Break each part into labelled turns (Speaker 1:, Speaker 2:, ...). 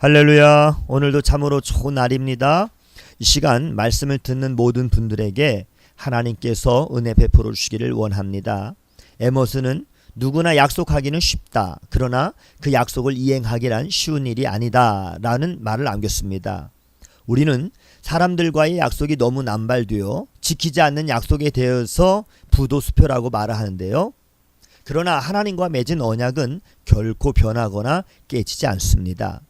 Speaker 1: 할렐루야. 오늘도 참으로 좋은 날입니다. 이 시간 말씀을 듣는 모든 분들에게 하나님께서 은혜 베풀어 주시기를 원합니다. 에모스는 누구나 약속하기는 쉽다. 그러나 그 약속을 이행하기란 쉬운 일이 아니다. 라는 말을 남겼습니다. 우리는 사람들과의 약속이 너무 남발되어 지키지 않는 약속에 대해서 부도수표라고 말을 하는데요. 그러나 하나님과 맺은 언약은 결코 변하거나 깨지지 않습니다.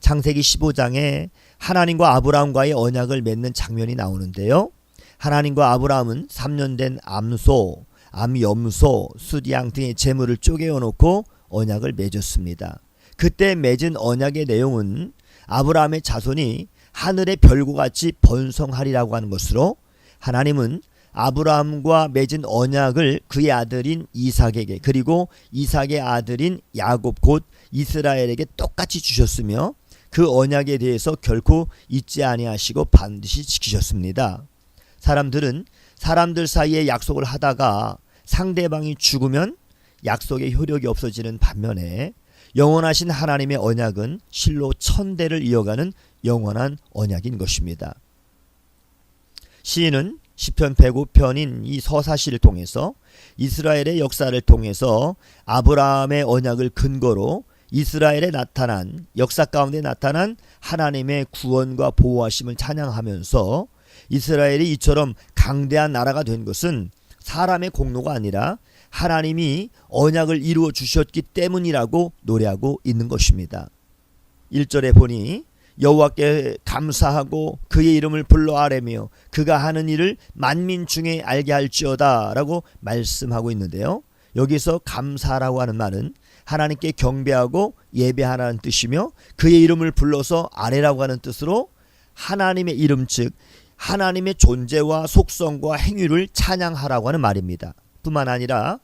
Speaker 1: 창세기 15장에 하나님과 아브라함과의 언약을 맺는 장면이 나오는데요. 하나님과 아브라함은 3년 된 암소, 암염소, 수디양 등의 재물을 쪼개어 놓고 언약을 맺었습니다. 그때 맺은 언약의 내용은 아브라함의 자손이 하늘의 별과 같이 번성하리라고 하는 것으로 하나님은 아브라함과 맺은 언약을 그의 아들인 이삭에게 그리고 이삭의 아들인 야곱 곧 이스라엘에게 똑같이 주셨으며 그 언약에 대해서 결코 잊지 아니하시고 반드시 지키셨습니다. 사람들은 사람들 사이에 약속을 하다가 상대방이 죽으면 약속의 효력이 없어지는 반면에 영원하신 하나님의 언약은 실로 천대를 이어가는 영원한 언약인 것입니다. 시인은 시편 105편인 이 서사시를 통해서 이스라엘의 역사를 통해서 아브라함의 언약을 근거로 이스라엘에 나타난 역사 가운데 나타난 하나님의 구원과 보호하심을 찬양하면서 이스라엘이 이처럼 강대한 나라가 된 것은 사람의 공로가 아니라 하나님이 언약을 이루어 주셨기 때문이라고 노래하고 있는 것입니다. 1절에 보니 여호와께 감사하고 그의 이름을 불러 아뢰며 그가 하는 일을 만민 중에 알게 할지어다라고 말씀하고 있는데요. 여기서 감사라고 하는 말은 하나님께 경배하고 예배하라는 뜻이며 그의 이름을 불러서 아뢰라고 하는 뜻으로 하나님의 이름 즉 하나님의 존재와 속성과 행위를 찬양하라고 하는 말입니다. 뿐만 아니라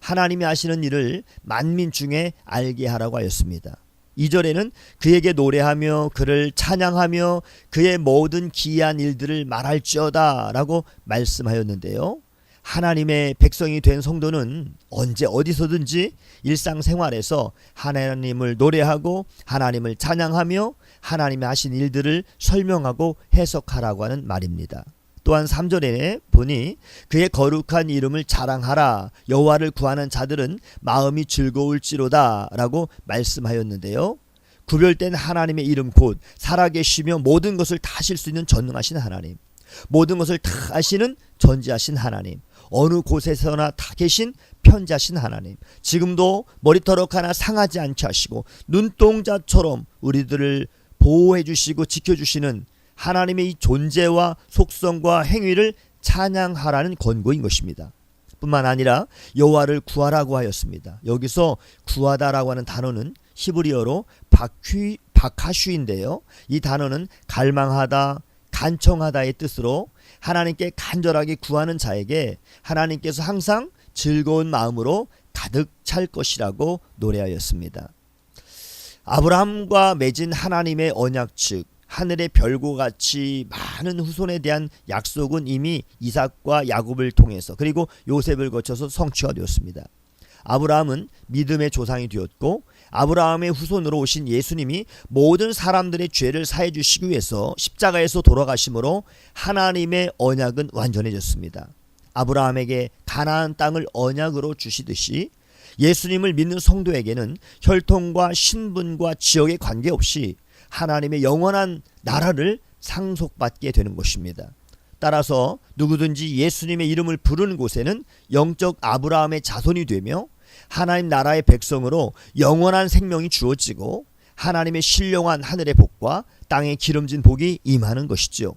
Speaker 1: 하나님이 하시는 일을 만민 중에 알게 하라고 하였습니다. 2절에는 그에게 노래하며 그를 찬양하며 그의 모든 기이한 일들을 말할지어다 라고 말씀하였는데요. 하나님의 백성이 된 성도는 언제 어디서든지 일상생활에서 하나님을 노래하고 하나님을 찬양하며 하나님이 하신 일들을 설명하고 해석하라고 하는 말입니다. 또한 3절에 보니 그의 거룩한 이름을 자랑하라 여호와를 구하는 자들은 마음이 즐거울지로다라고 말씀하였는데요. 구별된 하나님의 이름 곧 살아계시며 모든 것을 다 하실 수 있는 전능하신 하나님 모든 것을 다 아시는 전지하신 하나님 어느 곳에서나 다 계신 편지하신 하나님 지금도 머리털럭 하나 상하지 않게 하시고 눈동자처럼 우리들을 보호해 주시고 지켜 주시는 하나님의 이 존재와 속성과 행위를 찬양하라는 권고인 것입니다. 뿐만 아니라 여호와를 구하라고 하였습니다. 여기서 구하다라고 하는 단어는 히브리어로 바퀴 바카슈인데요. 이 단어는 갈망하다, 간청하다의 뜻으로 하나님께 간절하게 구하는 자에게 하나님께서 항상 즐거운 마음으로 가득 찰 것이라고 노래하였습니다. 아브라함과 맺은 하나님의 언약 즉 하늘의 별과 같이 많은 후손에 대한 약속은 이미 이삭과 야곱을 통해서 그리고 요셉을 거쳐서 성취가 되었습니다. 아브라함은 믿음의 조상이 되었고 아브라함의 후손으로 오신 예수님이 모든 사람들의 죄를 사해 주시기 위해서 십자가에서 돌아가심으로 하나님의 언약은 완전해졌습니다. 아브라함에게 가나안 땅을 언약으로 주시듯이 예수님을 믿는 성도에게는 혈통과 신분과 지역에 관계없이 하나님의 영원한 나라를 상속받게 되는 것입니다. 따라서 누구든지 예수님의 이름을 부르는 곳에는 영적 아브라함의 자손이 되며 하나님 나라의 백성으로 영원한 생명이 주어지고 하나님의 신령한 하늘의 복과 땅의 기름진 복이 임하는 것이지요.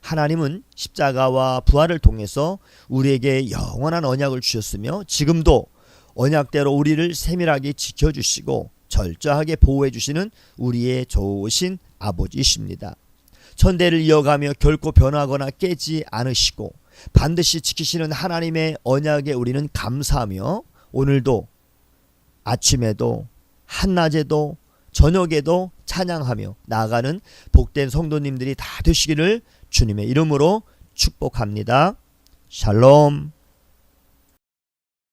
Speaker 1: 하나님은 십자가와 부활을 통해서 우리에게 영원한 언약을 주셨으며 지금도 언약대로 우리를 세밀하게 지켜주시고 철저하게 보호해 주시는 우리의 좋으신 아버지이십니다. 천대를 이어가며 결코 변하거나 깨지 않으시고 반드시 지키시는 하나님의 언약에 우리는 감사하며 오늘도 아침에도 한낮에도 저녁에도 찬양하며 나아가는 복된 성도님들이 다 되시기를 주님의 이름으로 축복합니다. 샬롬.